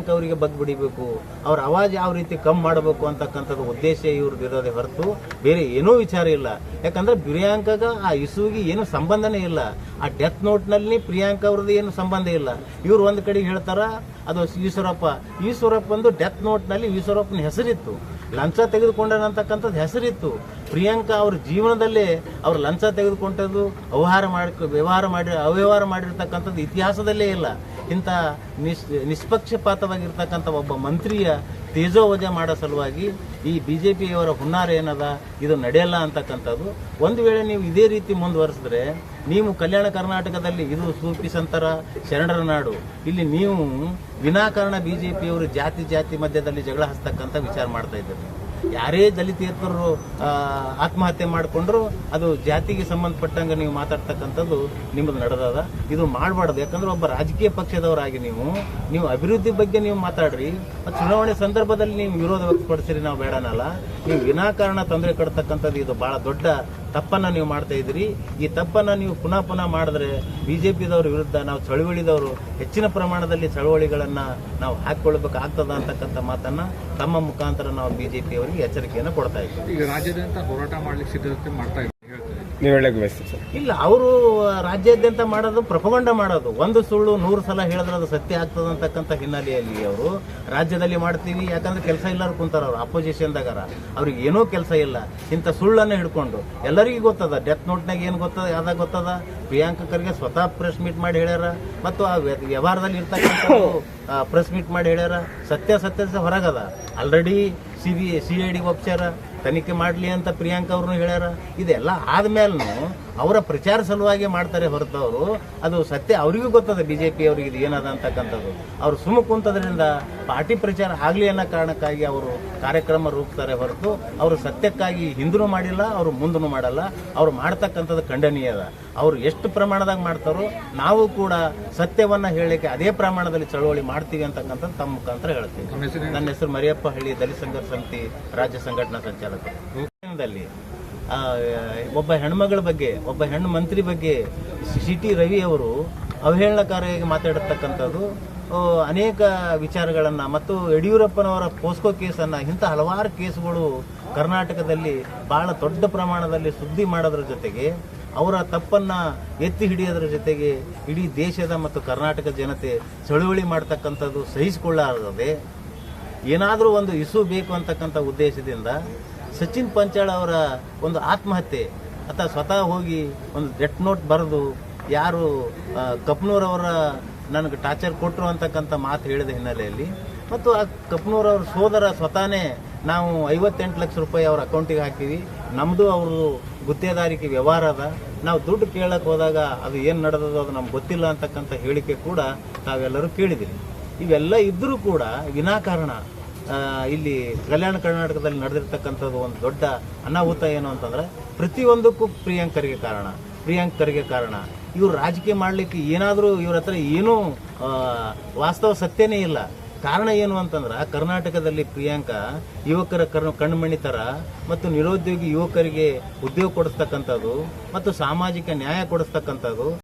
ಪ್ರಿಯಾಂಕಾ ಅವರಿಗೆ ಬಗ್ಬಿಡಿಬೇಕು ಅವ್ರ ಅವಾಜ್ ಯಾವ ರೀತಿ ಕಮ್ ಮಾಡಬೇಕು ಅಂತಕ್ಕಂಥದ್ದು ಉದ್ದೇಶ ಇವ್ರದ್ದು ಇರೋದೇ ಹೊರತು ಬೇರೆ ಏನೂ ವಿಚಾರ ಇಲ್ಲ. ಯಾಕಂದ್ರೆ ಪ್ರಿಯಾಂಕಾಗ ಆ ಇಸುವಿಗೆ ಏನು ಸಂಬಂಧನೇ ಇಲ್ಲ. ಆ ಡೆತ್ ನೋಟ್ನಲ್ಲಿ ಪ್ರಿಯಾಂಕ ಅವ್ರದ್ದು ಏನು ಸಂಬಂಧ ಇಲ್ಲ. ಇವ್ರು ಒಂದು ಕಡೆ ಹೇಳ್ತಾರ, ಅದು ಈಶ್ವರಪ್ಪ. ಈಶ್ವರಪ್ಪ ಒಂದು ಡೆತ್ ನೋಟ್ನಲ್ಲಿ ಈಶ್ವರಪ್ಪನ ಹೆಸರಿತ್ತು. ಲಂಚ ತೆಗೆದುಕೊಂಡನಂತಕ್ಕಂಥದ್ದು ಹೆಸರಿತ್ತು. ಪ್ರಿಯಾಂಕಾ ಅವ್ರ ಜೀವನದಲ್ಲೇ ಅವ್ರು ಲಂಚ ತೆಗೆದುಕೊಂಡದ್ದು ಅವಹಾರ ಮಾಡಿ ವ್ಯವಹಾರ ಮಾಡಿ, ಅವ್ಯವಹಾರ ಮಾಡಿರ್ತಕ್ಕಂಥದ್ದು ಇತಿಹಾಸದಲ್ಲೇ ಇಲ್ಲ. ಇಂಥ ನಿಸ್, ನಿಷ್ಪಕ್ಷಪಾತವಾಗಿರ್ತಕ್ಕಂಥ ಒಬ್ಬ ಮಂತ್ರಿಯ ತೇಜೋವಜ ಮಾಡೋ ಸಲುವಾಗಿ ಈ ಬಿ ಜೆ ಪಿಯವರ ಹುನ್ನಾರ ಏನದ, ಇದು ನಡೆಯಲ್ಲ ಅಂತಕ್ಕಂಥದ್ದು. ಒಂದು ವೇಳೆ ನೀವು ಇದೇ ರೀತಿ ಮುಂದುವರೆಸಿದ್ರೆ, ನೀವು ಕಲ್ಯಾಣ ಕರ್ನಾಟಕದಲ್ಲಿ ಇದು ಸೂಪಿಸಂತರ ಶರಣರ ನಾಡು, ಇಲ್ಲಿ ನೀವು ವಿನಾಕಾರಣ ಬಿ ಜೆ ಪಿಯವರು ಜಾತಿ ಜಾತಿ ಮಧ್ಯದಲ್ಲಿ ಜಗಳ ಹಚ್ತಕ್ಕಂಥ ವಿಚಾರ ಮಾಡ್ತಾ ಇದ್ದಾರೆ. ಯಾರೇ ದಲಿತೇತರರು ಆತ್ಮಹತ್ಯೆ ಮಾಡಿಕೊಂಡ್ರು, ಅದು ಜಾತಿಗೆ ಸಂಬಂಧಪಟ್ಟಂಗೆ ನೀವು ಮಾತಾಡ್ತಕ್ಕಂಥದ್ದು ನಿಮ್ಮದು ನಡೆದದ. ಇದು ಮಾಡಬಾರ್ದು. ಯಾಕಂದ್ರೆ ಒಬ್ಬ ರಾಜಕೀಯ ಪಕ್ಷದವರಾಗಿ ನೀವು ನೀವು ಅಭಿವೃದ್ಧಿ ಬಗ್ಗೆ ನೀವು ಮಾತಾಡ್ರಿ, ಮತ್ತು ಚುನಾವಣೆ ಸಂದರ್ಭದಲ್ಲಿ ನೀವು ವಿರೋಧ ವ್ಯಕ್ತಪಡಿಸಿರಿ, ನಾವು ಬೇಡನಲ್ಲ. ನೀವು ವಿನಾಕಾರಣ ತೊಂದರೆ ಕೊಡ್ತಕ್ಕಂಥದ್ದು ಇದು ಬಹಳ ದೊಡ್ಡ ತಪ್ಪನ್ನು ನೀವು ಮಾಡ್ತಾ ಇದ್ದೀರಿ. ಈ ತಪ್ಪನ್ನು ನೀವು ಪುನಃ ಪುನಃ ಮಾಡಿದ್ರೆ ಬಿ ಜೆ ಪಿದವ್ರ ವಿರುದ್ಧ ನಾವು ಚಳುವಳಿದವರು, ಹೆಚ್ಚಿನ ಪ್ರಮಾಣದಲ್ಲಿ ಚಳುವಳಿಗಳನ್ನು ನಾವು ಹಾಕ್ಕೊಳ್ಬೇಕಾಗ್ತದ ಅಂತಕ್ಕಂಥ ಮಾತನ್ನು ತಮ್ಮ ಮುಖಾಂತರ ನಾವು ಬಿ ಬಿಜೆಪಿ ಅವರಿಗೆ ಎಚ್ಚರಿಕೆಯನ್ನು ಕೊಡ್ತಾ ಇದ್ದೀವಿ ಈಗ ರಾಜ್ಯಾದ್ಯಂತ ಹೋರಾಟ ಮಾಡಲಿಕ್ಕೆ ಸಿದ್ಧತೆ ಮಾಡ್ತಾ ಇದ್ದಾರೆ ಹೇಳ್ತಾರೆ. ನೀವು ಹೇಳಕ್ ಬಯಸ್ತೀವಿ ಸರ್? ಇಲ್ಲ ಅವರು ರಾಜ್ಯಾದ್ಯಂತ ಮಾಡೋದು ಪ್ರಪಗಂಡ ಮಾಡೋದು. ಒಂದು ಸುಳ್ಳು ನೂರು ಸಲ ಹೇಳಿದ್ರೆ ಅದು ಸತ್ಯ ಆಗ್ತದ ಅಂತಕ್ಕಂಥ ಹಿನ್ನೆಲೆಯಲ್ಲಿ ಅವರು ರಾಜ್ಯದಲ್ಲಿ ಮಾಡ್ತೀವಿ ಯಾಕಂದ್ರೆ ಕೆಲಸ ಇಲ್ಲರು ಕುಂತಾರ ಅವ್ರು ಅಪೋಸಿಷನ್ದಾಗಾರ ಅವ್ರಿಗೆ ಏನೂ ಕೆಲಸ ಇಲ್ಲ. ಇಂಥ ಸುಳ್ಳನ್ನು ಹಿಡ್ಕೊಂಡು ಎಲ್ಲರಿಗೂ ಗೊತ್ತದ ಡೆತ್ ನೋಟ್ನಾಗ ಏನು ಗೊತ್ತದ ಯಾವ್ದಾಗ ಗೊತ್ತದ? ಪ್ರಿಯಾಂಕ ಖರ್ಗೆ ಸ್ವತಃ ಪ್ರೆಸ್ ಮೀಟ್ ಮಾಡಿ ಹೇಳ್ಯಾರ. ಮತ್ತು ಆ ವ್ಯ- ವ್ಯವಹಾರದಲ್ಲಿ ಇರ್ತಕ್ಕಂಥ ಪ್ರೆಸ್ ಮೀಟ್ ಮಾಡಿ ಹೇಳ್ಯಾರ. ಸತ್ಯ ಸತ್ಯ ಹೊರಗದ. Already C B C I D ಒಪ್ಸ್ಯಾರ? ತನಿಖೆ ಮಾಡಲಿ ಅಂತ ಪ್ರಿಯಾಂಕಾ ಅವ್ರನ್ನೂ ಹೇಳ್ಯಾರ. ಇದೆಲ್ಲ ಆದ್ಮೇಲೂ ಅವರ ಪ್ರಚಾರ ಸಲುವಾಗಿ ಮಾಡ್ತಾರೆ ಹೊರತವರು ಅವರು ಅದು ಸತ್ಯ. ಅವರಿಗೂ ಗೊತ್ತದ ಬಿ ಜೆ ಪಿ ಅವ್ರಿಗೆ ಇದು ಏನದ ಅಂತಕ್ಕಂಥದ್ದು. ಅವರು ಸುಮ್ಮ ಕುಂತದ್ರಿಂದ ಪಾರ್ಟಿ ಪ್ರಚಾರ ಆಗಲಿ ಅನ್ನೋ ಕಾರಣಕ್ಕಾಗಿ ಅವರು ಕಾರ್ಯಕ್ರಮ ರೂಪಿಸ್ತಾರೆ ಹೊರತು ಅವರು ಸತ್ಯಕ್ಕಾಗಿ ಹಿಂದೂ ಮಾಡಿಲ್ಲ ಅವರು ಮುಂದೂ ಮಾಡಲ್ಲ. ಅವರು ಮಾಡ್ತಕ್ಕಂಥದ್ದು ಖಂಡನೀಯದ ಅವರು ಎಷ್ಟು ಪ್ರಮಾಣದಾಗ ಮಾಡ್ತಾರೋ ನಾವು ಕೂಡ ಸತ್ಯವನ್ನ ಹೇಳಲಿಕ್ಕೆ ಅದೇ ಪ್ರಮಾಣದಲ್ಲಿ ಚಳವಳಿ ಮಾಡ್ತೀವಿ ಅಂತಕ್ಕಂಥದ್ದು ತಮ್ಮ ಮುಖಾಂತರ ಹೇಳ್ತೀವಿ ನನ್ನ ಹೆಸರು ಮರಿಯಪ್ಪ ಹಳ್ಳಿ ದಲಿತ ಸಂಘರ್ಷ ಸಮಿತಿ ರಾಜ್ಯ ಸಂಘಟನಾ ಸಂಚಾಲಕರು ಒಬ್ಬ ಹೆಣ್ಮಗಳ ಬಗ್ಗೆ, ಒಬ್ಬ ಹೆಣ್ಣು ಮಂತ್ರಿ ಬಗ್ಗೆ ಸಿ ಟಿ ರವಿ ಅವರು ಅವಹೇಳನಕಾರಿಯಾಗಿ ಮಾತಾಡಿರ್ತಕ್ಕಂಥದ್ದು ಅನೇಕ ವಿಚಾರಗಳನ್ನು ಮತ್ತು ಯಡಿಯೂರಪ್ಪನವರ ಪೋಸ್ಕೋ ಕೇಸನ್ನು ಇಂಥ ಹಲವಾರು ಕೇಸುಗಳು ಕರ್ನಾಟಕದಲ್ಲಿ ಬಹಳ ದೊಡ್ಡ ಪ್ರಮಾಣದಲ್ಲಿ ಸುದ್ದಿ ಮಾಡೋದ್ರ ಜೊತೆಗೆ, ಅವರ ತಪ್ಪನ್ನು ಎತ್ತಿ ಹಿಡಿಯೋದ್ರ ಜೊತೆಗೆ ಇಡೀ ದೇಶದ ಮತ್ತು ಕರ್ನಾಟಕ ಜನತೆ ಚಳುವಳಿ ಮಾಡ್ತಕ್ಕಂಥದ್ದು ಸಹಿಸಿಕೊಳ್ಳಾರದೆ ಏನಾದರೂ ಒಂದು ಇಸು ಬೇಕು ಅಂತಕ್ಕಂಥ ಉದ್ದೇಶದಿಂದ ಸಚಿನ್ ಪಂಚಾಳ ಅವರ ಒಂದು ಆತ್ಮಹತ್ಯೆ, ಅಥವಾ ಸ್ವತಃ ಹೋಗಿ ಒಂದು ಡೆಟ್ ನೋಟ್ ಬರೆದು ಯಾರು ಕಪ್ನೂರ್ ಕಪ್ನೂರವರ ನನಗೆ ಟಾರ್ಚರ್ ಕೊಟ್ಟರು ಅಂತಕ್ಕಂಥ ಮಾತು ಹೇಳಿದ ಹಿನ್ನೆಲೆಯಲ್ಲಿ, ಮತ್ತು ಆ ಕಪ್ನೂರವ್ರ ಸೋದರ ಸ್ವತಃನೇ ನಾವು ಐವತ್ತೆಂಟು ಲಕ್ಷ ರೂಪಾಯಿ ಅವ್ರ ಅಕೌಂಟಿಗೆ ಹಾಕಿವಿ ನಮ್ಮದು ಅವರು ಗುತ್ತೇದಾರಿಕೆ ವ್ಯವಹಾರ ಅದ. ನಾವು ದುಡ್ಡು ಕೇಳಕ್ಕೆ ಹೋದಾಗ ಅದು ಏನು ನಡೆದದೋ ಅದು ನಮ್ಗೆ ಗೊತ್ತಿಲ್ಲ ಅಂತಕ್ಕಂಥ ಹೇಳಿಕೆ ಕೂಡ ತಾವೆಲ್ಲರೂ ಕೇಳಿದಿರಿ ಇವೆಲ್ಲ ಇದ್ದರೂ ಕೂಡ ವಿನಾಕಾರಣ. ಇಲ್ಲಿ ಕಲ್ಯಾಣ ಕರ್ನಾಟಕದಲ್ಲಿ ನಡೆದಿರ್ತಕ್ಕಂಥದ್ದು ಒಂದು ದೊಡ್ಡ ಅನಾಹುತ ಏನು ಅಂತಂದ್ರೆ ಪ್ರತಿಯೊಂದಕ್ಕೂ ಪ್ರಿಯಾಂಕರಿಗೆ ಕಾರಣ ಪ್ರಿಯಾಂಕರಿಗೆ ಕಾರಣ. ಇವ್ರು ರಾಜಕೀಯ ಮಾಡಲಿಕ್ಕೆ ಏನಾದರೂ ಇವ್ರ ಹತ್ರ ಏನೂ ವಾಸ್ತವ ಸತ್ಯನೇ ಇಲ್ಲ. ಕಾರಣ ಏನು ಅಂತಂದ್ರೆ ಕರ್ನಾಟಕದಲ್ಲಿ ಪ್ರಿಯಾಂಕಾ ಯುವಕರ ಕರ್ ಕಣ್ಮಣಿತರ ಮತ್ತು ನಿರುದ್ಯೋಗಿ ಯುವಕರಿಗೆ ಉದ್ಯೋಗ ಕೊಡಿಸ್ತಕ್ಕಂಥದ್ದು ಮತ್ತು ಸಾಮಾಜಿಕ ನ್ಯಾಯ ಕೊಡಿಸ್ತಕ್ಕಂಥದ್ದು.